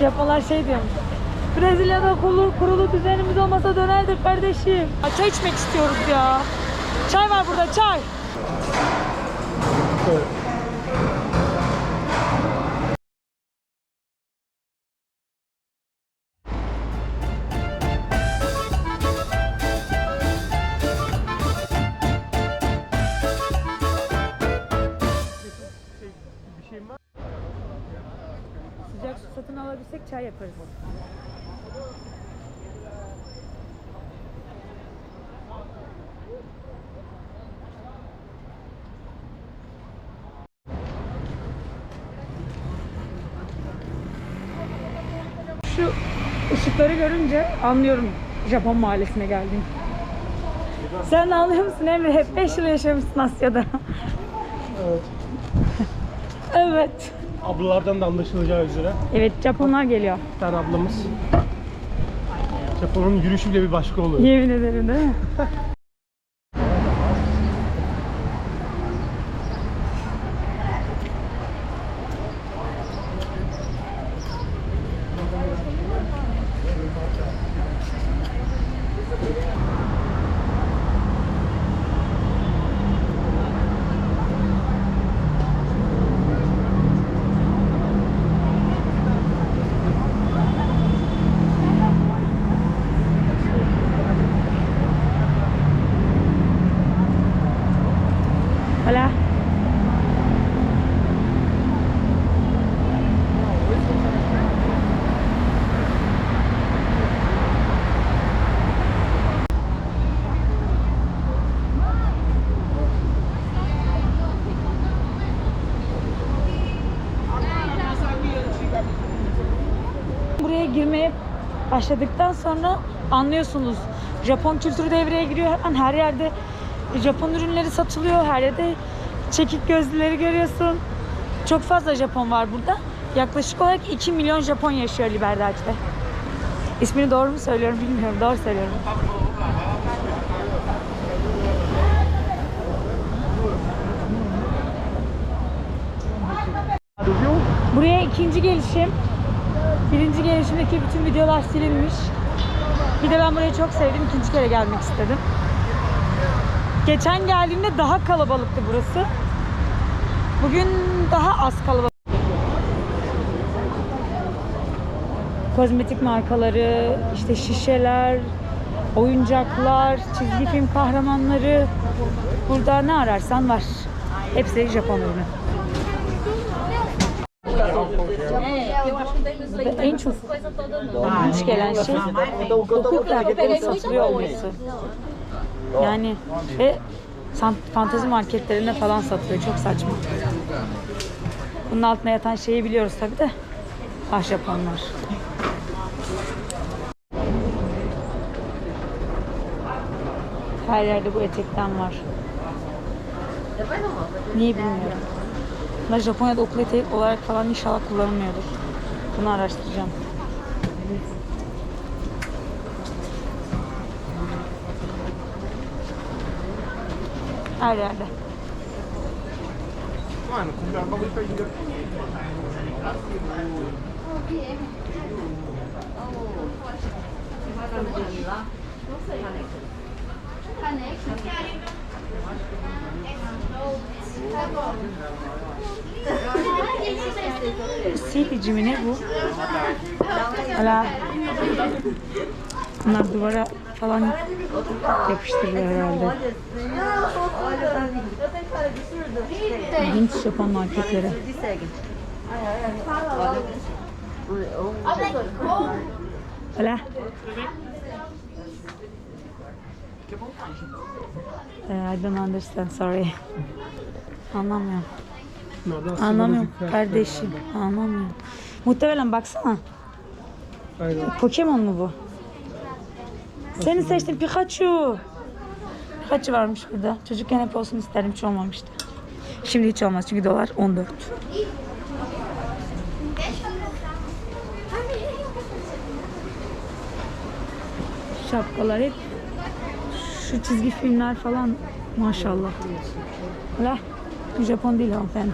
Japonlar şey diyormuş. Brezilya'da kurulu, kurulu düzenimiz olmasa dönerdik kardeşim. Çay içmek istiyoruz ya. Çay var burada çay. Sıcak su satın alabilsek çay yaparız. Şu ışıkları görünce anlıyorum Japon mahallesine geldim. Sen anlıyor musun Emre? Hep 5 yıl yaşamışsın Asya'da. Evet. Evet. Ablalardan da anlaşılacağı üzere Evet Japonlar geliyor. bir tane ablamız. Japon'un yürüyüşü bile bir başka oluyor. Yemin ederim değil mi? başladıktan sonra anlıyorsunuz. Japon kültürü devreye giriyor. Hemen her yerde Japon ürünleri satılıyor. Her yerde çekik gözlüleri görüyorsun. Çok fazla Japon var burada. Yaklaşık olarak 2 milyon Japon yaşıyor Liberdade'de. İsmini doğru mu söylüyorum bilmiyorum. Doğru söylüyorum. Buraya ikinci gelişim. Birinci gelişimdeki bütün videolar silinmiş. Bir de ben burayı çok sevdim. ikinci kere gelmek istedim. Geçen geldiğimde daha kalabalıktı burası. Bugün daha az kalabalık. Kozmetik markaları, işte şişeler, oyuncaklar, çizgi film kahramanları. Burada ne ararsan var. Hepsi Japon ürünü. Burada en çok ilginç gelen şey dokul kıyafetlerin satılıyor olması. Yani ve fantezi marketlerinde falan satılıyor. Çok saçma. Bunun altında yatan şeyi biliyoruz tabi de. Ah Japonlar. Her yerde bu etekten var. Niye bilmiyorum. Bunlar Japonya'da okul eteği olarak falan inşallah kullanılmıyordur. Bunu araştıracağım. Her yerde. Silici mi ne bu? Hala Bunlar duvara falan yapıştırıyor herhalde. İlginç Japon marketleri. Hola. Eh, I don't understand, sorry. Anlamıyorum. Anlamıyorum kardeşim. Anlamıyorum. Muhtemelen baksana. Aynen. Pokemon mu bu? Seni seçtim Pikachu. Pikachu varmış burada. Çocukken hep olsun isterdim hiç olmamıştı. Şimdi hiç olmaz çünkü dolar 14. Şapkalar hep şu çizgi filmler falan maşallah. Hala Japon değil hanımefendi.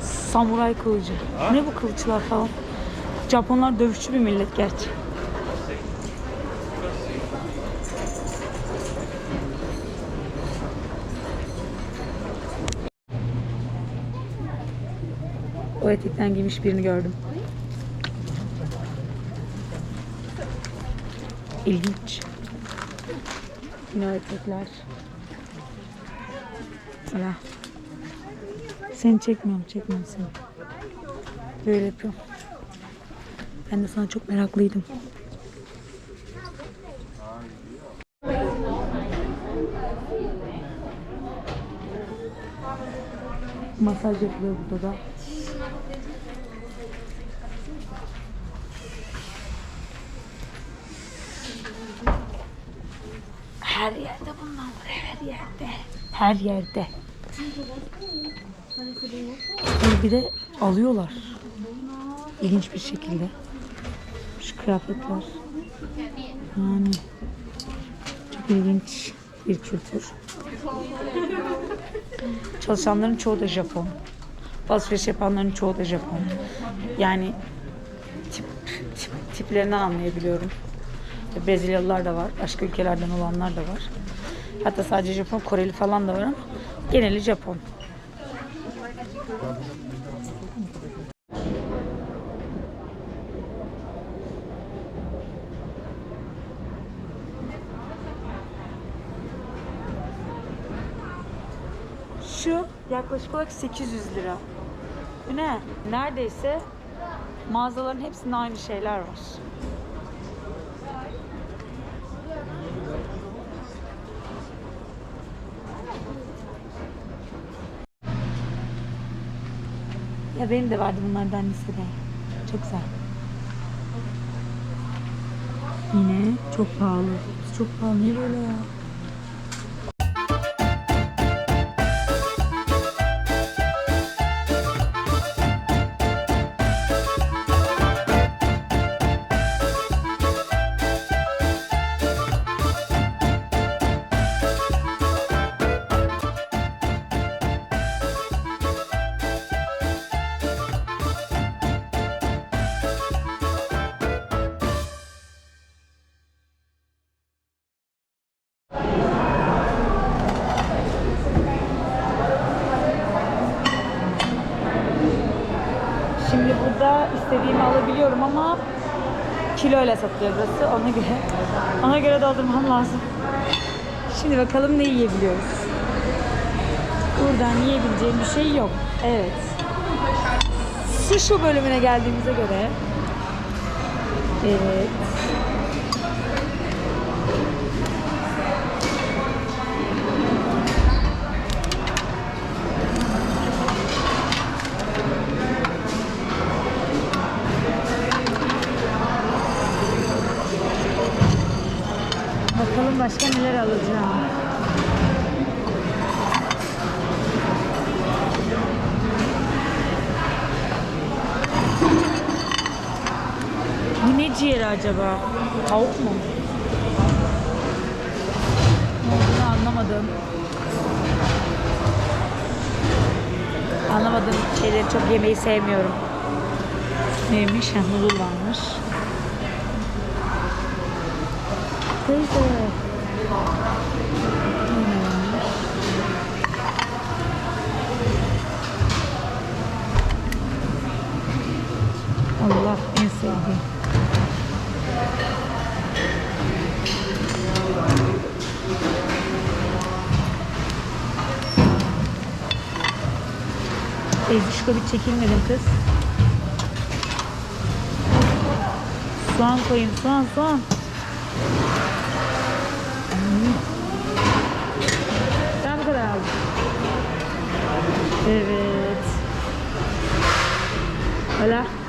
Samuray kılıcı. Ha? Ne bu kılıçlar falan? Japonlar dövüşçü bir millet gerçi. O etekten giymiş birini gördüm. İlginç. Yine o etekler. Ya. Seni çekmiyorum, çekmiyorum seni. Böyle yapıyorum. Ben de sana çok meraklıydım. Masaj yapılıyor burada da. Her yerde bunlar var, her yerde. Her yerde. Bunu bir de alıyorlar. İlginç bir şekilde. Şu kıyafetler. Yani çok ilginç bir kültür. Çalışanların çoğu da Japon. Alışveriş yapanların çoğu da Japon. Yani tip, tip, tiplerinden anlayabiliyorum. Brezilyalılar da var. Başka ülkelerden olanlar da var. Hatta sadece Japon, Koreli falan da var ama geneli Japon. Şu yaklaşık olarak 800 lira. Bu ne? Neredeyse mağazaların hepsinde aynı şeyler var. Ya benim de vardı bunlardan lisede. Çok güzel. Yine çok pahalı. Çok pahalı. Niye böyle ya? Burada istediğimi alabiliyorum ama kiloyla satılıyor burası. Ona göre ona göre doldurmam lazım. Şimdi bakalım ne yiyebiliyoruz. Buradan yiyebileceğim bir şey yok. Evet. Sushi bölümüne geldiğimize göre Evet. Neler alacağım. Bu ne ciğeri acaba? Tavuk mu? Olduğunu anlamadım. Anlamadığım şeyleri çok yemeyi sevmiyorum. Neymiş? Ha, varmış. Teyze. Allah en sevdiğim. Ezişko bir çekilmedin kız. Soğan koyayım soğan soğan. Ben bu kadar aldım. Evet. Hala.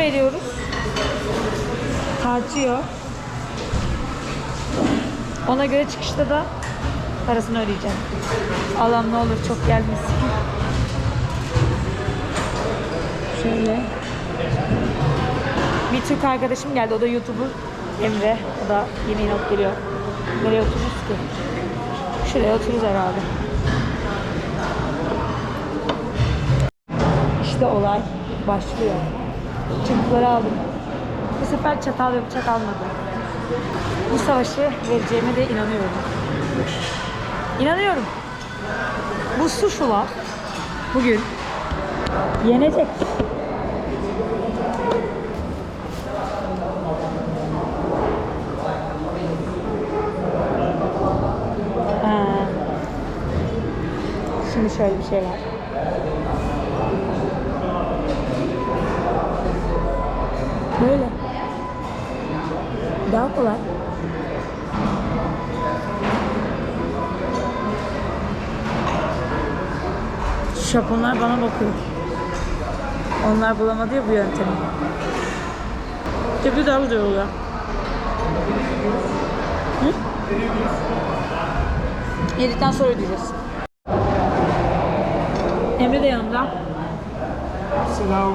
Veriyoruz. Tartıyor. Ona göre çıkışta da parasını ödeyeceğim. Allah'ım ne olur çok gelmesin. Şöyle. Bir Türk arkadaşım geldi. O da YouTuber Emre. O da yeni yeni geliyor. Nereye otururuz ki? Şuraya otururuz herhalde. İşte olay başlıyor. Çıktıları aldım. Bu sefer çatal ve bıçak almadım. Bu savaşı vereceğime de inanıyorum. İnanıyorum. Bu suşular bugün yenecek. Ha. Şimdi şöyle bir şey var. Böyle. Daha kolay. Japonlar bana bakıyor. Onlar bulamadı ya bu yöntemi. Tabii daha güzel oluyor. Hı? Yedikten sonra ödeyeceğiz. Emre de yanımda. Selam.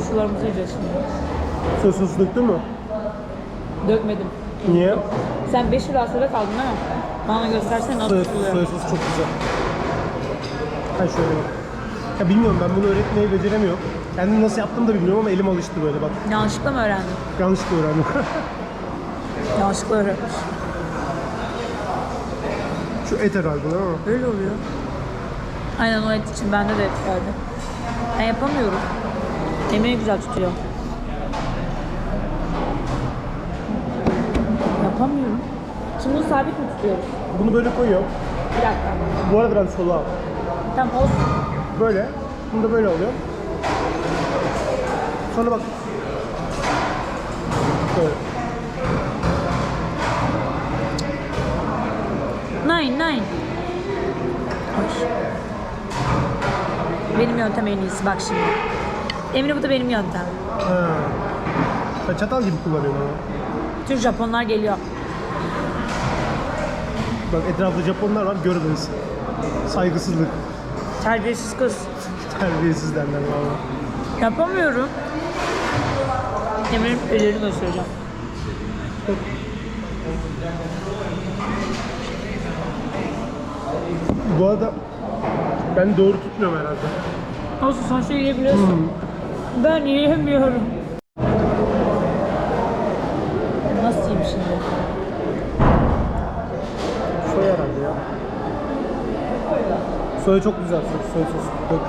Suçlularımızı yiyeceğiz şimdi. Sosus döktün mü? Dökmedim. Niye? Sen 5 lira sonra kaldın değil mi? Bana göstersene nasıl tutuluyor. soya sosu çok güzel. Ha şöyle bak. Ya bilmiyorum ben bunu öğretmeyi beceremiyorum. Kendim nasıl yaptım da bilmiyorum ama elim alıştı böyle bak. Yanlışlıkla mı öğrendin? Yanlışlıkla öğrendim. Yanlışlıkla öğrenmiş. Şu et herhalde değil mi? Öyle oluyor. Aynen o et için bende de et geldi. Ben yapamıyorum. Yemeği güzel tutuyor. Yapamıyorum. Şimdi bunu sabit mi tutuyoruz? Bunu böyle koyuyorum. Bir dakika. Bu arada ben solu al. Tamam olsun. Böyle. Bunu da böyle alıyorum. Sonra bak. Böyle. Nine, nine. Benim yöntem en iyisi bak şimdi. Emre bu da benim yöntem. Ha. Çatal gibi kullanıyorum ama. Tüm Japonlar geliyor. Bak etrafta Japonlar var gördünüz. Saygısızlık. Terbiyesiz kız. Terbiyesiz derler valla. Yapamıyorum. Emre'nin ellerini göstereceğim. Bu arada ben doğru tutmuyorum herhalde. Olsun şey yiyebiliyorsun. Ben yiyemiyorum. Nasıl yiyeyim şimdi? Soya herhalde ya. Soya çok güzel soya, soya sosu. Dök.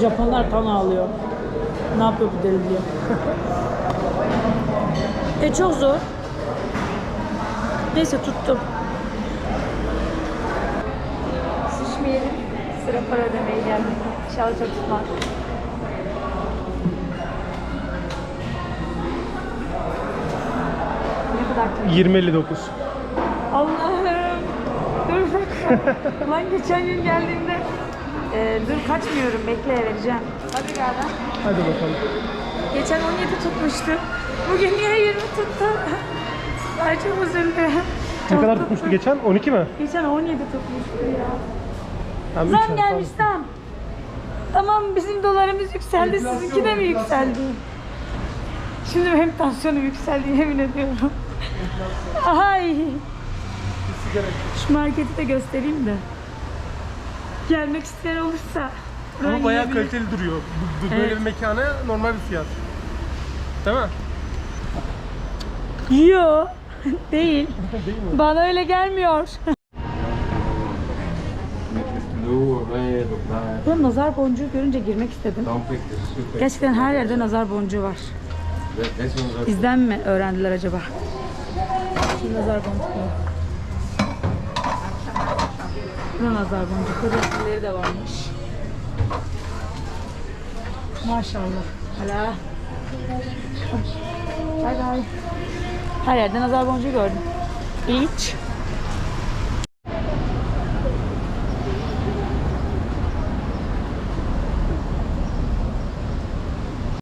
Japonlar kan ağlıyor. Ne yapıyor bu deli diye. e çok zor. Neyse tuttum. Sıra para ödemeye geldik. İnşallah çok tutmaz. Ne kadar tuttu? 20.59. Allah'ım. Dur dakika. Lan geçen gün geldiğimde e, dur kaçmıyorum bekle vereceğim. Hadi gel lan. Hadi bakalım. Geçen 17 tutmuştu. Bugün niye 20 tuttu? Ay çok üzüldüm. Ne kadar tutmuştu geçen? 12 mi? Geçen 17 tutmuştu ya. Üç Zam ay, gelmiş zam. Tamam bizim dolarımız yükseldi, sizinki de mi yükseldi? Şimdi benim tansiyonum yükseldi yemin ediyorum. Ay. Şu marketi de göstereyim de. Gelmek isteyen olursa. buradan Ama bayağı yiyebilir. kaliteli duruyor. Bu- bu- Böyle Evet. bir mekana normal bir fiyat. Değil mi? Yo. Değil. Değil mi? Bana öyle gelmiyor. Black. Ben nazar boncuğu görünce girmek istedim. Pick. Gerçekten her yerde nazar boncuğu var. Okay. Bizden mi öğrendiler acaba? Şu nazar boncukları. Bu nazar boncukları resimleri de varmış. Maşallah. Hala. Bay bay. Her yerde nazar boncuğu gördüm. İlginç.